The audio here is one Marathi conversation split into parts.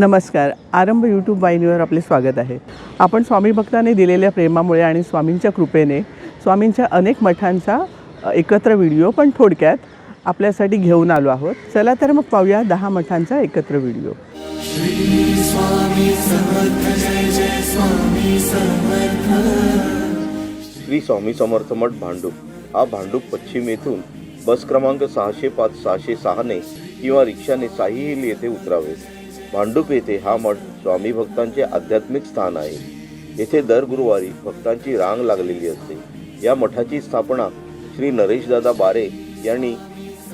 नमस्कार. आरंभ यूट्यूब वाहिनीवर आपले स्वागत आहे. आपण स्वामी भक्ताने दिलेल्या प्रेमामुळे आणि स्वामींच्या कृपेने स्वामींच्या अनेक मठांचा एकत्र व्हिडिओ पण थोडक्यात आपल्यासाठी घेऊन आलो आहोत. चला तर मग पाहूया दहा मठांचा एकत्र व्हिडिओ. श्री स्वामी समर्थ मठ भांडूप. हा भांडूप पश्चिम येथून बस क्रमांक सहाशे पाच सहाशे सहाने किंवा रिक्षाने साई हिल येथे उतरावे. भांडूप येथे हा मठ स्वामी भक्तांचे आध्यात्मिक स्थान आहे. येथे दर गुरुवारी भक्तांची रांग लागलेली असते. या मठाची स्थापना श्री नरेशदादा बारे यांनी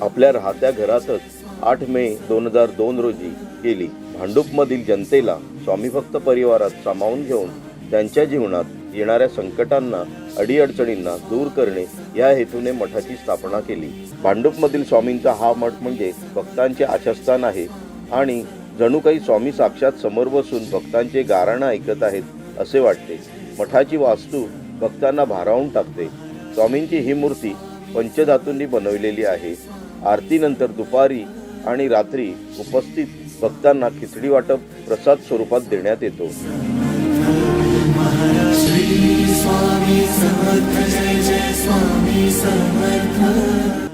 आपल्या राहत्या घरातच आठ मे दोन हजार दोन रोजी केली. भांडूपमधील जनतेला स्वामीभक्त परिवारात सामावून घेऊन त्यांच्या जीवनात येणाऱ्या संकटांना अडीअडचणींना दूर करणे या हेतूने मठाची स्थापना केली. भांडूपमधील स्वामींचा हा मठ म्हणजे भक्तांचे आशास्थान आहे आणि जणू काही स्वामी साक्षात समोर बसून भक्तांचे गाराणं ऐकत आहेत असे वाटते. मठाची वास्तू भक्तांना भारावून टाकते. स्वामींची ही मूर्ती पंचधातूंनी बनवलेली आहे. आरतीनंतर दुपारी आणि रात्री उपस्थित भक्तांना खिचडी वाटप प्रसाद स्वरूपात देण्यात येतो.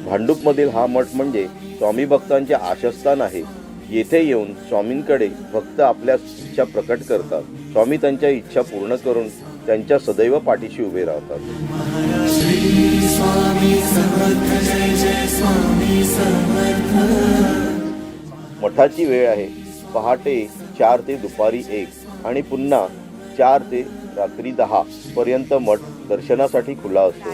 भांडूपमधील हा मठ म्हणजे स्वामी भक्तांचे आशस्थान आहे. येथे येऊन स्वामींकडे भक्त आपल्या इच्छा प्रकट करतात. स्वामी त्यांच्या इच्छा पूर्ण करून त्यांच्या सदैव पाठीशी उभे राहतात. मठाची वेळ आहे. पहाटे चार ते दुपारी एक आणि पुन्हा चार ते रात्री दहा पर्यंत मठ दर्शनासाठी खुला असतो.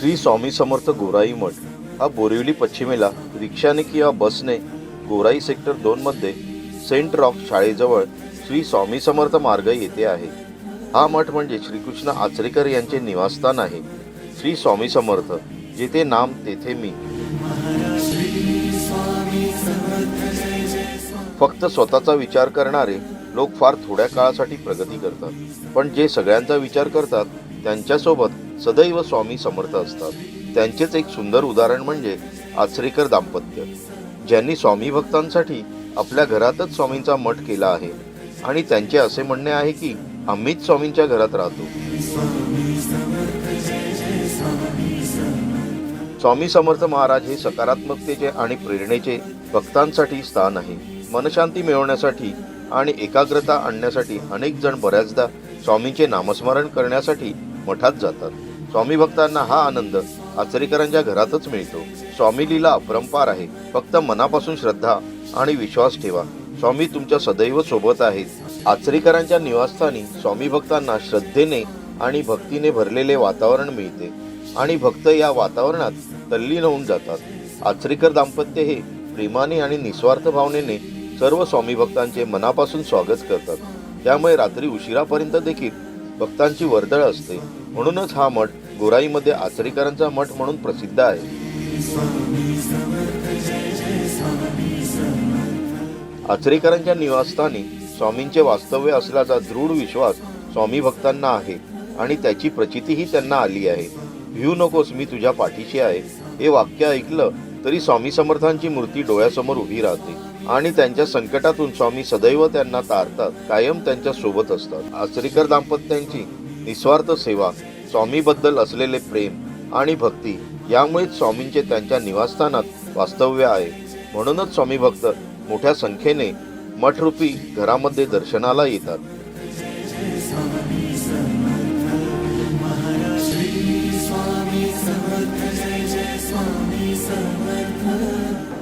श्री स्वामी समर्थ गोराई मठ हा बोरिवली पश्चिमेला रिक्षाने किंवा बसने गोराई सेक्टर दोनमध्ये सेंट रॉक शाळेजवळ श्री स्वामी समर्थ मार्ग येथे आहे. हा मठ म्हणजे श्रीकृष्ण आचरेकर यांचे निवासस्थान आहे. श्री स्वामी समर्थ जेथे नाम तेथे मी. फक्त स्वतःचा विचार करणारे लोक फार थोड्या काळासाठी प्रगती करतात. पण जे सगळ्यांचा विचार करतात त्यांच्यासोबत सदैव स्वामी समर्थ असतात. त्यांचेच एक सुंदर उदाहरण म्हणजे आचरेकर दाम्पत्य ज्यांनी स्वामी भक्तांसाठी आपल्या घरातच स्वामींचा मठ केला आहे. आणि त्यांचे असे म्हणणे आहे की आम्हीच स्वामींच्या घरात राहतो. स्वामी समर्थ महाराज हे सकारात्मकतेचे आणि प्रेरणेचे भक्तांसाठी स्थान आहे. मनशांती मिळवण्यासाठी आणि एकाग्रता आणण्यासाठी अनेक जण बऱ्याचदा स्वामींचे नामस्मरण करण्यासाठी मठात जातात. स्वामी भक्तांना हा आनंद आचरेकरांच्या घरातच मिळतो. स्वामी लीला अपरंपार आहे. फक्त मनापासून श्रद्धा आणि विश्वास ठेवा. स्वामी तुमच्या सदैव सोबत आहेत. आचरेकरांच्या निवासस्थानी स्वामी भक्तांना श्रद्धेने आणि भक्तीने भरलेले वातावरण मिळते. आणि भक्त या वातावरणात तल्लीन होऊन जातात. आचरेकर दाम्पत्य हे प्रेमाने आणि निस्वार्थ भावनेने सर्व स्वामी भक्तांचे मनापासून स्वागत करतात. त्यामुळे रात्री उशिरापर्यंत देखील भक्तांची वर्दळ असते. म्हणूनच हा मठ गोराईमध्ये आचरेकरांचा मठ म्हणून प्रसिद्ध आहे. आचरेकरांच्या निवासस्थानी स्वामींचे वास्तव्य असल्याचा दृढ विश्वास स्वामी भक्तांना आहे आणि त्याची प्रचितीही त्यांना आली आहे. भिऊ नकोस मी तुझ्या पाठीशी आहे. हे वाक्य ऐकलं तरी स्वामी समर्थांची मूर्ती डोळ्यासमोर उभी राहते. आणि त्यांच्या संकटातून स्वामी सदैव त्यांना तारतात कायम त्यांच्यासोबत असतात. आचरेकर दाम्पत्यांची निस्वार्थ सेवा स्वामीबद्दल असलेले प्रेम आणि भक्ती यामुळेच स्वामींचे त्यांच्या निवासस्थानात वास्तव्य आहे. म्हणूनच स्वामी भक्त मोठ्या संख्येने मठरूपी घरामध्ये दर्शनाला येतात.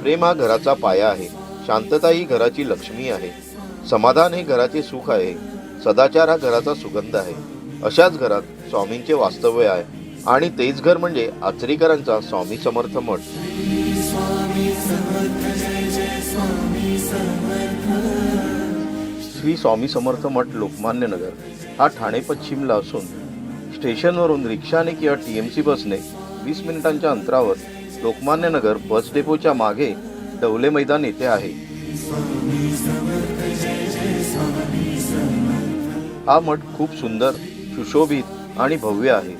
प्रेम हा घराचा पाया आहे. शांतता ही घराची लक्ष्मी आहे. समाधान हे घराचे सुख आहे. सदाचार हा घराचा सुगंध आहे. अशाच घरात स्वामींचे वास्तव्य आहे. आणि तेच घर म्हणजे आचरीकरांचा स्वामी समर्थ मठ. श्री स्वामी समर्थ मठ लोकमान्य नगर. हा ठाणे पश्चिमला असून स्टेशनवरून रिक्षाने किंवा टी एम सी बसने वीस मिनिटांच्या अंतरावर लोकमान्य नगर बस डेपोच्या मागे डवले मैदान येथे आहे. हा मठ खूप सुंदर सुशोभित आणि भव्य आहे.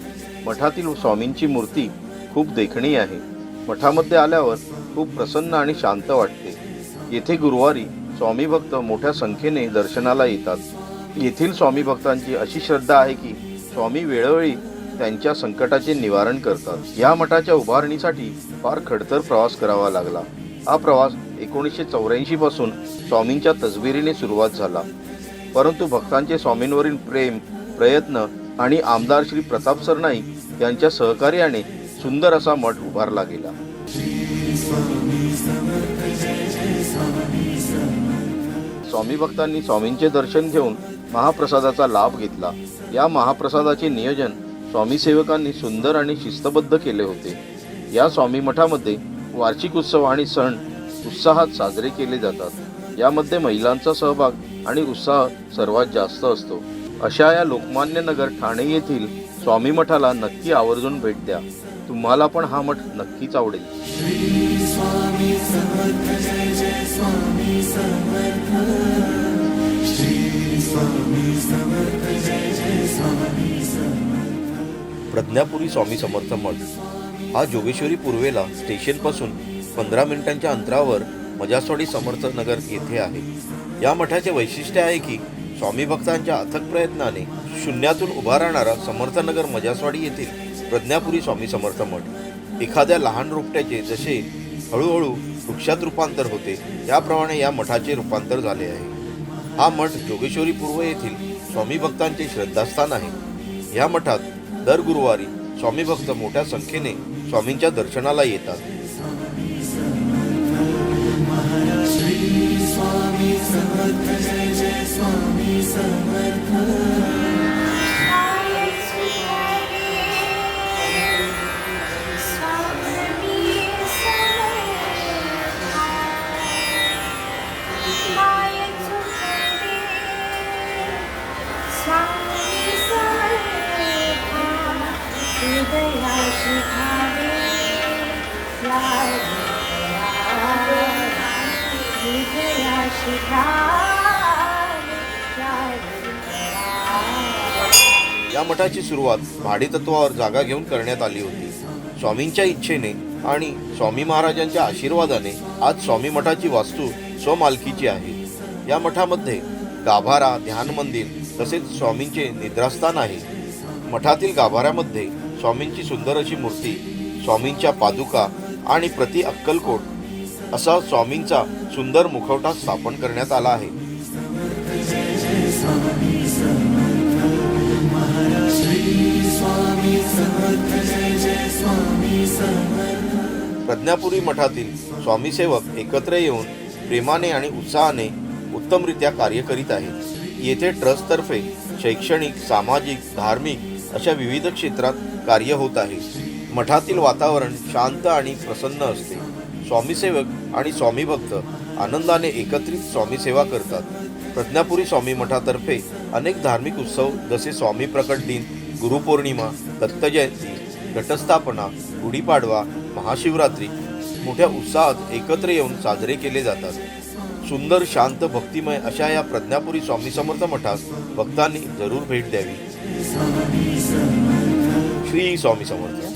मठातील स्वामींची मूर्ती खूप देखणी आहे. मठामध्ये आल्यावर खूप प्रसन्न आणि शांत वाटते. येथे गुरुवारी स्वामी भक्त मोठ्या संख्येने दर्शनाला येतात. येथील स्वामी भक्तांची अशी श्रद्धा आहे की स्वामी वेळोवेळी त्यांच्या संकटाचे निवारण करतात. या मठाच्या उभारणीसाठी फार खडतर प्रवास करावा लागला. हा प्रवास एकोणीसशे चौऱ्याऐंशी पासून स्वामींच्या तसबिरीने सुरुवात झाला. परंतु भक्तांचे स्वामींवरील प्रेम प्रयत्न आणि आमदार श्री प्रताप सरनाईक यांच्या सहकार्याने सुंदर असा मठ उभारला गेला. स्वामी भक्तांनी स्वामींचे दर्शन घेऊन महाप्रसादाचा लाभ घेतला. या महाप्रसादाचे नियोजन स्वामी सेवकांनी सुंदर आणि शिस्तबद्ध केले होते. या स्वामी मठामध्ये वार्षिक उत्सव आणि सण उत्साहात साजरे केले जातात. यामध्ये महिलांचा सहभाग आणि उत्साह सर्वात जास्त असतो. अशा या लोकमान्य नगर ठाणे येथील स्वामी मठाला नक्की आवर्जून भेट द्या. तुम्हाला पण हा मठ नक्कीच आवडेल. प्रज्ञापुरी स्वामी समर्थ मठ. हा जोगेश्वरी पूर्वेला स्टेशनपासून पंधरा मिनिटांच्या अंतरावर मजासवाडी समर्थ नगर येथे आहे. या मठाचे वैशिष्ट्य आहे की स्वामी भक्तांच्या अथक प्रयत्नाने शून्यातून उभा राहणारा समर्थनगर मजासवाडी येथील प्रज्ञापुरी स्वामी समर्थ मठ. एखाद्या लहान रोपट्याचे जसे हळूहळू वृक्षात रूपांतर होते त्याप्रमाणे या मठाचे रूपांतर झाले आहे. हा मठ जोगेश्वरी पूर्व येथील स्वामी भक्तांचे श्रद्धास्थान आहे. या मठात दर गुरुवारी स्वामी भक्त मोठ्या संख्येने स्वामींच्या दर्शनाला येतात. या मठाची सुरुवात भाडेतत्वावर जागा घेऊन करण्यात आली होती. स्वामींच्या इच्छेने आणि स्वामी महाराजांच्या आशीर्वादाने आज स्वामी मठाची वास्तू स्वमालकीची आहे. या मठामध्ये गाभारा ध्यान मंदिर तसेच स्वामींचे निद्रास्थान आहे. मठातील गाभाऱ्यामध्ये स्वामींची सुंदर अशी मूर्ती स्वामींच्या पादुका आणि प्रति अक्कलकोट असा स्वामींचा सुंदर मुखवटा स्थापन करण्यात आला आहे. प्रज्ञापुरी मठातील स्वामीसेवक एकत्र येऊन प्रेमाने आणि उत्साहाने उत्तमरित्या कार्य करीत आहेत. येथे ट्रस्टतर्फे शैक्षणिक सामाजिक धार्मिक अशा विविध क्षेत्रात कार्य होत आहे. मठातील वातावरण शांत आणि प्रसन्न असते. स्वामीसेवक आणि स्वामी भक्त आनंदाने एकत्रित स्वामी सेवा करतात. प्रज्ञापुरी स्वामी मठातर्फे अनेक धार्मिक उत्सव जसे स्वामी प्रकट दिन गुरुपौर्णिमा दत्तजयंती घटस्थापना गुढीपाडवा महाशिवरात्री मोठ्या उत्साहात एकत्र येऊन साजरे केले जातात. सुंदर शांत भक्तिमय अशा या प्रज्ञापुरी स्वामी समर्थ मठास भक्तांनी जरूर भेट द्यावी. श्री स्वामी समर्थ.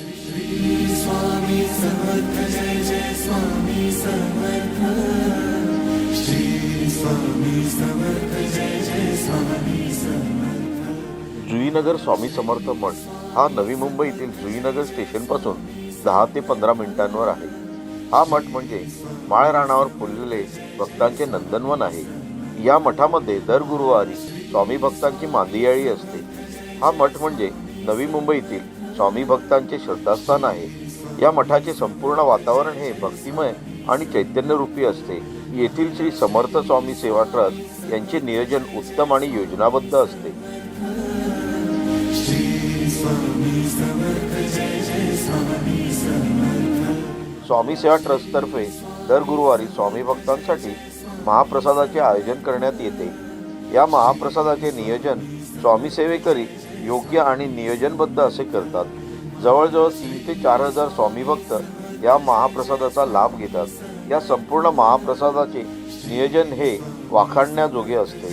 जुईनगर स्वामी समर्थ मठ हा नवी मुंबईतील जुईनगर स्टेशनपासून दहा ते पंधरा मिनिटांवर आहे. हा मठ म्हणजे माळराणावर फुललेले भक्तांचे नंदनवन आहे. या मठामध्ये दर गुरुवारी स्वामी भक्तांची मांदियाळी असते. हा मठ म्हणजे नवी मुंबईतील स्वामी भक्तांचे श्रद्धास्थान आहे. या मठाचे संपूर्ण वातावरण हे भक्तिमय आणि चैतन्यरूपी असते. येथील श्री समर्थ स्वामी सेवा ट्रस्ट यांचे नियोजन उत्तम आणि योजनाबद्ध असते. स्वामी सेवा ट्रस्टतर्फे दर गुरुवारी स्वामी भक्तांसाठी महाप्रसादाचे आयोजन करण्यात येते. या महाप्रसादाचे नियोजन स्वामी सेवेकरी योग्य आणि नियोजनबद्ध असे करतात. जवळजवळ तीन ते चार हजार स्वामी भक्त या महाप्रसादाचा लाभ घेतात. या संपूर्ण महाप्रसादाचे नियोजन हे वाखाणण्याजोगे असते.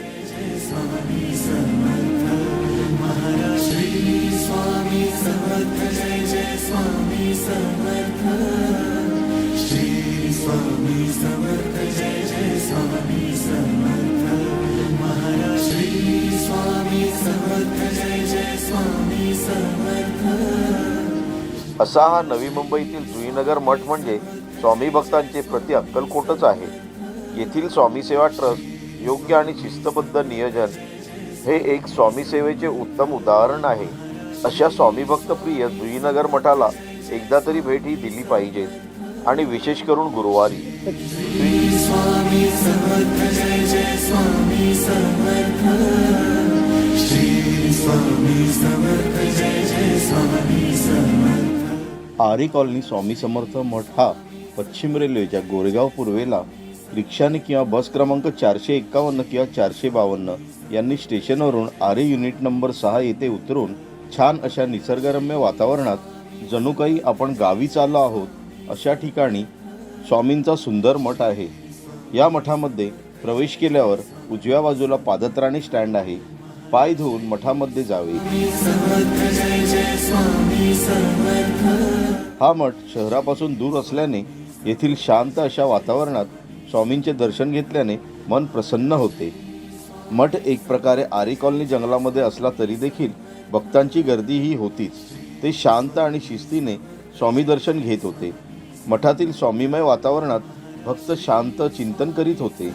असा हा नवी मुंबईतील जुईनगर मठ म्हणजे स्वामी भक्तांचे प्रति अक्कलकोटच आहे. येथील स्वामी सेवा ट्रस्ट योग्य आणि शिस्तबद्ध नियोजन हे एक स्वामी सेवेचे उत्तम उदाहरण आहे. अशा स्वामी भक्तप्रिय जुईनगर मठाला एकदा तरी भेट ही दिली पाहिजे आणि विशेष करून गुरुवारी. आरे कॉलनी स्वामी समर्थ मठ हा पश्चिम रेल्वेच्या गोरेगाव पूर्वेला रिक्षाने किंवा बस क्रमांक चारशे एक्कावन्न किंवा चारशे बावन्न यांनी स्टेशनवरून आरे युनिट नंबर सहा येथे उतरून छान अशा निसर्गरम्य वातावरणात जणू काही आपण गावी चाललो आहोत अशा ठिकाणी स्वामींचा सुंदर मठ आहे. या मठामध्ये प्रवेश केल्यावर उजव्या बाजूला पादत्राणे स्टँड आहे. पाय धुवून मठामध्ये जावे. हा मठ शहरापासून दूर असल्याने येथील शांत अशा वातावरणात स्वामींचे दर्शन घेतल्याने मन प्रसन्न होते. मठ एक प्रकारे आरे कॉलनी जंगलामध्ये असला तरी देखील भक्तांची गर्दी ही होतीच. ते शांत आणि शिस्तीने स्वामी दर्शन घेत होते. मठातील स्वामीमय वातावरणात भक्त शांत चिंतन करीत होते.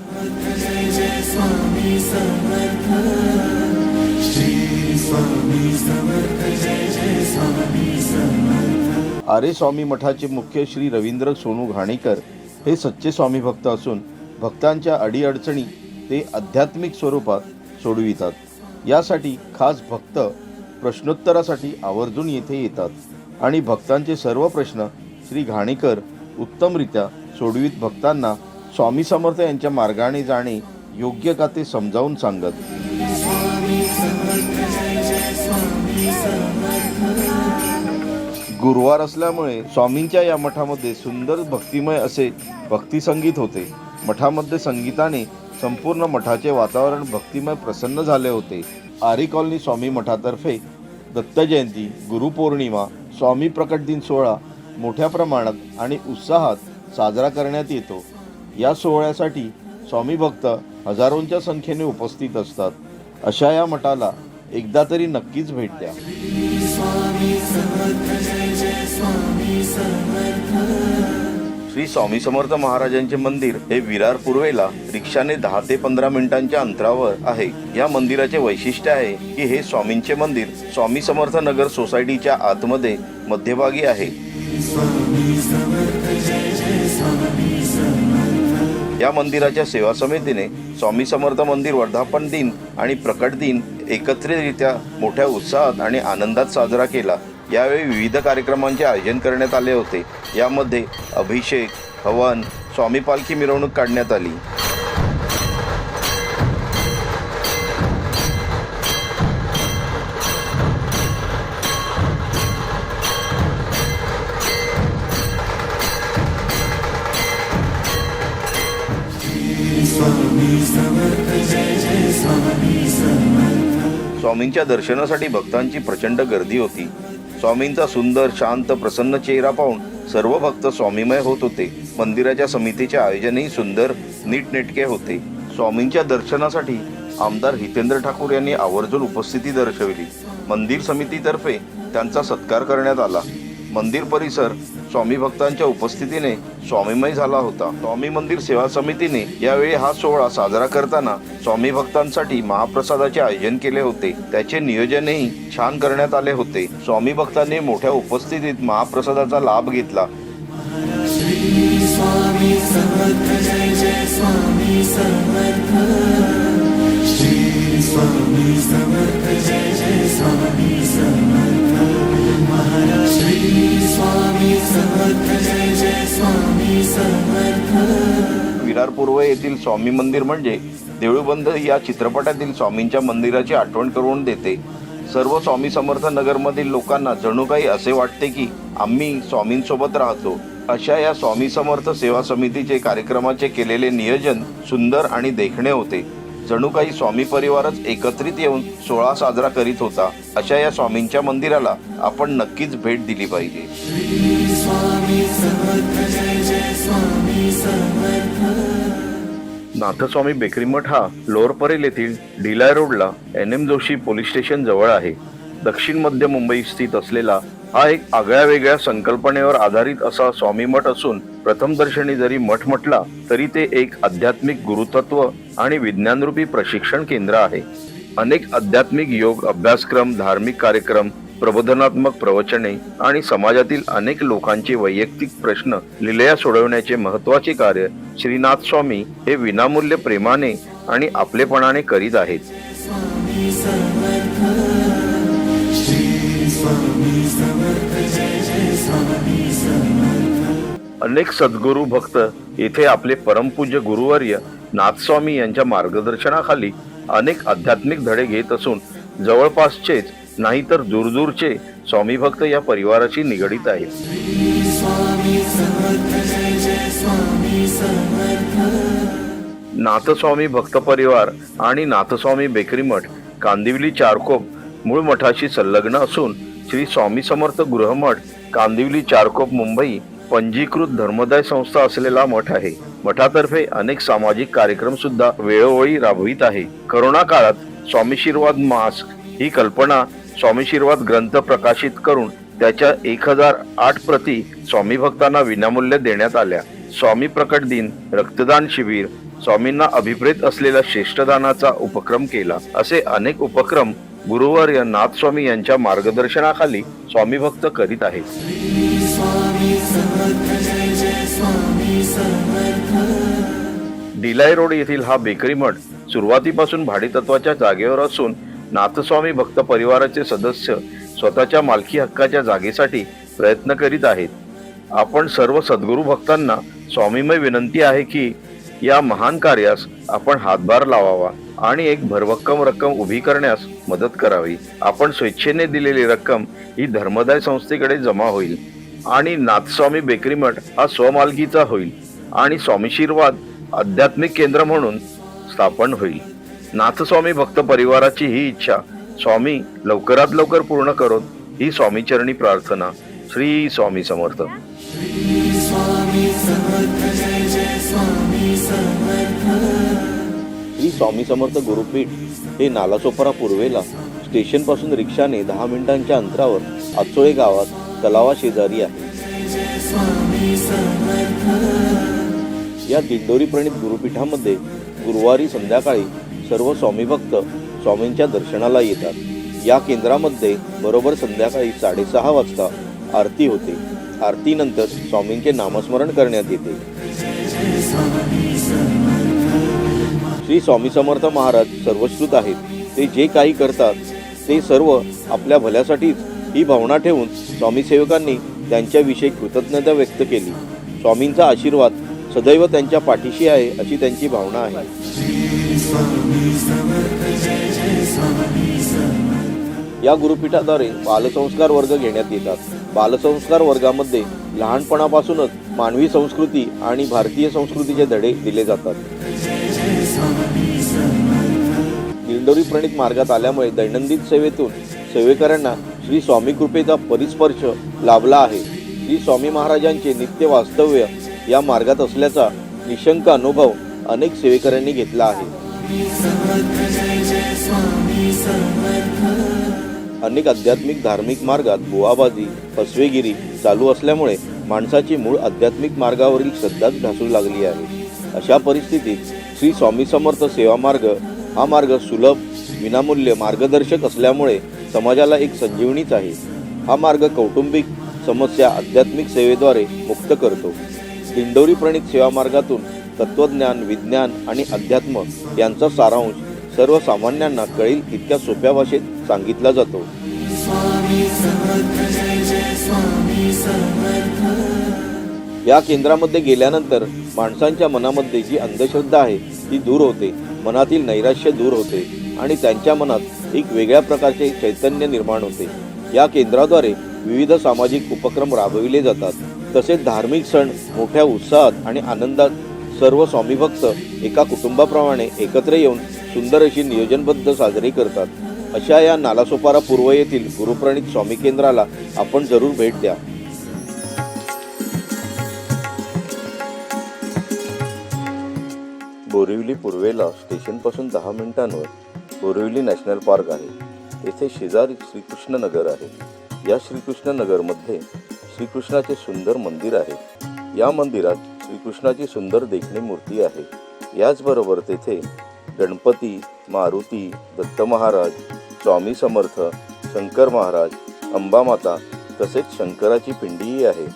आरे स्वामी मठाचे मुख्य श्री रवींद्र सोनू घाणेकर हे सच्चे स्वामी भक्त असून भक्तांच्या अडीअडचणी ते आध्यात्मिक स्वरूपात सोडवितात. यासाठी खास भक्त प्रश्नोत्तरासाठी आवर्जून येथे येतात आणि भक्तांचे सर्व प्रश्न श्री घाणेकर उत्तमरित्या सोडवित भक्तांना स्वामी समर्थ यांच्या मार्गाने जाणे योग्य का ते समजावून सांगत. गुरुवार असल्यामुळे स्वामींच्या या मठामध्ये सुंदर भक्तिमय असे भक्तिसंगीत होते. मठामध्ये संगीताने संपूर्ण मठाचे वातावरण भक्तिमय प्रसन्न झाले होते. आरी कॉलनी स्वामी मठातर्फे दत्त जयंती गुरुपौर्णिमा स्वामी प्रकट दिन सोहळा मोठ्या प्रमाणात आणि उत्साहात साजरा करण्यात येतो. या सोहळ्यासाठी स्वामी भक्त हजारोंच्या संख्येने उपस्थित असतात. अशा या मठाला एकदा तरी नक्कीच भेट द्या. श्री स्वामी समर्थ महाराजांचे मंदिर हे विरार पूर्वेला रिक्षाने दहा ते पंधरा मिनिटांच्या अंतरावर आहे. या मंदिराचे वैशिष्ट्य आहे की हे स्वामींचे मंदिर स्वामी समर्थ नगर सोसायटीच्या आतमध्ये मध्यभागी आहे. या मंदिराच्या सेवा समितीने स्वामी समर्थ मंदिर वर्धापन दिन आणि प्रकट दिन एकत्रितरित्या मोठ्या उत्साहात आणि आनंदात साजरा केला. यावेळी विविध कार्यक्रमांचे आयोजन करण्यात आले होते. यामध्ये अभिषेक हवन स्वामी पालखी मिरवणूक काढण्यात आली. स्वामींच्या दर्शनासाठी भक्तांची प्रचंड गर्दी होती. स्वामींचा सुंदर शांत प्रसन्न चेहरा पाहून सर्व भक्त स्वामीमय होत होते. मंदिराच्या समितीचे आयोजनही सुंदर नीटनेटके होते. स्वामींच्या दर्शनासाठी आमदार हितेंद्र ठाकूर यांनी आवर्जून उपस्थिती दर्शविली. मंदिर समितीतर्फे त्यांचा सत्कार करण्यात आला. मंदिर परिसर स्वामी भक्तांच्या उपस्थितीने स्वामीमय झाला होता. स्वामी मंदिर सेवा समितीने यावेळी हा सोहळा साजरा करताना स्वामी भक्तांसाठी महाप्रसादाचे आयोजन केले होते. त्याचे नियोजनही छान करण्यात आले होते. स्वामी भक्तांनी मोठ्या उपस्थितीत महाप्रसादाचा लाभ घेतला. विरार पूर्व येथील स्वामी मंदिर म्हणजे देऊळबंद या चित्रपटातील स्वामींच्या मंदिराची आठवण करून देते. सर्व स्वामी समर्थ नगरमधील लोकांना जणू काही असे वाटते की आम्ही स्वामींसोबत राहतो. अशा या स्वामी समर्थ सेवा समितीचे कार्यक्रमाचे केलेले नियोजन सुंदर आणि देखणे होते. जणू काही स्वामी परिवारच एकत्रित येऊन सोहळा साजरा करीत होता अशा या स्वामींच्या मंदिराला आपण नक्कीच भेट दिली पाहिजे. नाथस्वामी बेकरीमठ हा लोअरपरेल येथील डिलाय रोडला N M Joshi police station जवळ आहे. दक्षिण मध्य मुंबई स्थित असलेला हा एक आगळ्या वेगळ्या संकल्पनेवर आधारित असा स्वामी मठ असून प्रथम दर्शनी जरी मठ म्हटला तरी ते एक आध्यात्मिक गुरुतत्व आणि विज्ञानरूपी प्रशिक्षण केंद्र आहे. अनेक आध्यात्मिक योग अभ्यासक्रम धार्मिक कार्यक्रम प्रबोधनात्मक प्रवचने आणि समाजातील अनेक लोकांचे वैयक्तिक प्रश्न लिलया सोडवण्याचे महत्त्वाचे कार्य श्रीनाथ स्वामी हे विनामूल्य प्रेमाने आणि आपलेपणाने करीत आहेत. अनेक सद्गुरू भक्त येथे आपले परमपूज्य गुरुवर्य नाथस्वामी यांच्या मार्गदर्शनाखाली अनेक आध्यात्मिक धडे घेत असून जवळपासचेच नाही तर दूरदूरचे स्वामी भक्त या परिवाराशी निगडीत आहेत. नाथस्वामी भक्त परिवार आणि नाथस्वामी बेकरी मठ कांदिवली चारकोप मूळ मठाशी संलग्न असून श्री स्वामी समर्थ गृहमठ कांदिवली चारकोप मुंबई पंजीकृत धर्मदाय संस्था असलेला मठ आहे. मठातर्फे अनेक सामाजिक कार्यक्रम सुद्धा वेळोवेळी राबवित आहे. करोना काळात स्वामीशीर्वाद मास्क ही कल्पना स्वामीशीर्वाद ग्रंथ प्रकाशित करून त्याच्या एक हजार आठ प्रती स्वामी भक्तांना विनामूल्य देण्यात आल्या. स्वामी प्रकट दिन रक्तदान शिबिर स्वामींना अभिप्रेत असलेला श्रेष्ठदानाचा उपक्रम केला. असे अनेक उपक्रम गुरुवर्य नाथ स्वामी यांच्या मार्गदर्शनाखाली स्वामी भक्त करीत आहेत. डिलाई रोड येथील हा बेकरी मठ सुरुवातीपासून भाडेतत्वाच्या जागेवर असून नाथस्वामी भक्त परिवाराचे सदस्य स्वतःच्या मालकी हक्काच्या जागेसाठी प्रयत्न करीत आहेत. आपण सर्व सद्गुरू भक्तांना स्वामीमय विनंती आहे की या महान कार्यास आपण हातभार लावावा आणि एक भरभक्कम रक्कम उभी करण्यास मदत करावी. आपण स्वेच्छेने दिलेली रक्कम ही धर्मदाय संस्थेकडे जमा होईल. आणि नाथस्वामी बेकरी मठ हा स्वमालकीचा होईल आणि स्वामीशीर्वाद आध्यात्मिक केंद्र म्हणून स्थापन होईल. नाथस्वामी भक्त परिवाराची ही इच्छा स्वामी लवकरात लवकर पूर्ण करून ही स्वामीचरणी प्रार्थना श्री स्वामी समर्थ. श्री स्वामी समर्थ गुरुपीठ हे नालासोपारा पूर्वेला स्टेशनपासून रिक्षाने दहा मिनिटांच्या अंतरावर आचोळे गावात तलावाशेजारी आहे. या दिंडोरी प्रणित गुरुपीठामध्ये गुरुवारी संध्याकाळी सर्व स्वामी भक्त स्वामींच्या दर्शनाला येतात. या केंद्रामध्ये बरोबर संध्याकाळी साडेसहा वाजता आरती होते. आरतीनंतर स्वामींचे नामस्मरण करण्यात येते. श्री स्वामी समर्थ महाराज सर्वश्रुत आहेत. ते जे काही करतात ते सर्व आपल्या भल्यासाठीच ही भावना ठेवून स्वामी सेवकांनी त्यांच्याविषयी कृतज्ञता व्यक्त केली. स्वामींचा आशीर्वाद सदैव त्यांच्या पाठीशी आहे अशी त्यांची भावना आहे. या गुरुपीठाद्वारे बालसंस्कार वर्ग घेण्यात येतात. बालसंस्कार वर्गामध्ये लहानपणापासूनच मानवी संस्कृती आणि भारतीय संस्कृतीचे धडे दिले जातात. दिंडोरी प्रणित मार्गात आल्यामुळे दैनंदिन सेवेतून सेवेकऱ्यांना श्री स्वामी कृपेचा परिस्पर्श लाभला आहे. श्री स्वामी महाराजांचे नित्य वास्तव्य या मार्गात असल्याचा निशंक अनुभव अनेक सेवेकऱ्यांनी घेतला आहे. अनेक आध्यात्मिक धार्मिक मार्गात बुवाबाजी फसवेगिरी चालू असल्यामुळे माणसाची मूळ आध्यात्मिक मार्गावरील श्रद्धाच ढासू लागली आहे. अशा परिस्थितीत श्री स्वामी समर्थ सेवा मार्ग हा मार्ग सुलभ विनामूल्य मार्गदर्शक असल्यामुळे समाजाला एक संजीवनीच आहे. हा मार्ग कौटुंबिक समस्या आध्यात्मिक सेवेद्वारे मुक्त करतो. दिंडोरी प्रणित सेवा मार्गातून तत्वज्ञान विज्ञान आणि अध्यात्म यांचा सारांश सर्वसामान्यांना कळेल इतक्या सोप्या भाषेत सांगितला जातो. या केंद्रामध्ये गेल्यानंतर माणसांच्या मनामध्ये जी अंधश्रद्धा आहे ती दूर होते. मनातील नैराश्य दूर होते आणि त्यांच्या मनात एक वेगळ्या प्रकारचे चैतन्य निर्माण होते. या केंद्राद्वारे विविध सामाजिक उपक्रम राबविले जातात. तसेच धार्मिक सण मोठ्या उत्साहात आणि आनंदात सर्व स्वामीभक्त एका कुटुंबाप्रमाणे एकत्र येऊन सुंदर अशी नियोजनबद्ध साजरी करतात. अशा या नालासोपारा पूर्व येथील गुरुप्रणित स्वामी केंद्राला आपण जरूर भेट द्या. बोरिवली पूर्वेला स्टेशनपासून दहा मिनिटांवर बोरिवली नॅशनल पार्क आहे. येथे शेजारी श्रीकृष्णनगर आहे. या श्रीकृष्णनगरमध्ये श्रीकृष्णाचे सुंदर मंदिर आहे. या मंदिरात श्रीकृष्णाची सुंदर देखणी मूर्ती आहे. याचबरोबर तेथे गणपती मारुती दत्त महाराज स्वामी समर्थ शंकर महाराज अंबामाता तसेच शंकराची पिंडीही आहे.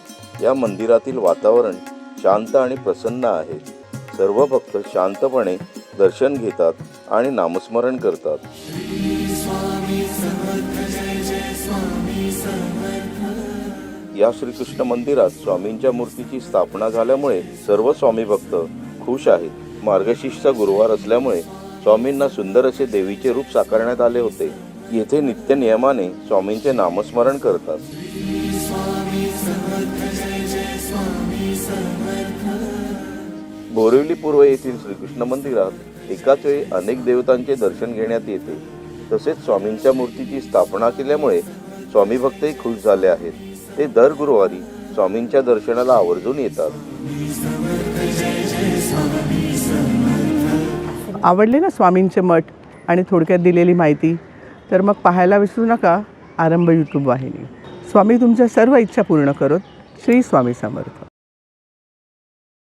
या मंदिरातील वातावरण शांत आणि प्रसन्न आहे. सर्व भक्त शांतपणे दर्शन घेतात आणि नामस्मरण करतात. या श्रीकृष्ण मंदिरात स्वामींच्या मूर्तीची स्थापना झाल्यामुळे सर्व स्वामी भक्त खुश आहेत. मार्गशीर्षचा गुरुवार असल्यामुळे स्वामींना सुंदर असे देवीचे रूप साकारण्यात आले होते. येथे नित्य नियमाने स्वामींचे नामस्मरण करतात. बोरिवली पूर्व येथील श्रीकृष्ण मंदिरात एकाच वेळी अनेक देवतांचे दर्शन घेण्यात येते. तसेच स्वामींच्या मूर्तीची स्थापना केल्यामुळे स्वामी भक्तही खुश झाले आहेत. ते दर गुरुवारी स्वामींच्या दर्शनाला आवर्जून येतात. आवडले ना स्वामींचे मठ आणि थोडक्यात दिलेली माहिती? तर मग पाहायला विसरू नका आरंभ यूट्यूब वाहिनी. स्वामी तुमच्या सर्व इच्छा पूर्ण करत श्री स्वामी समर्थ.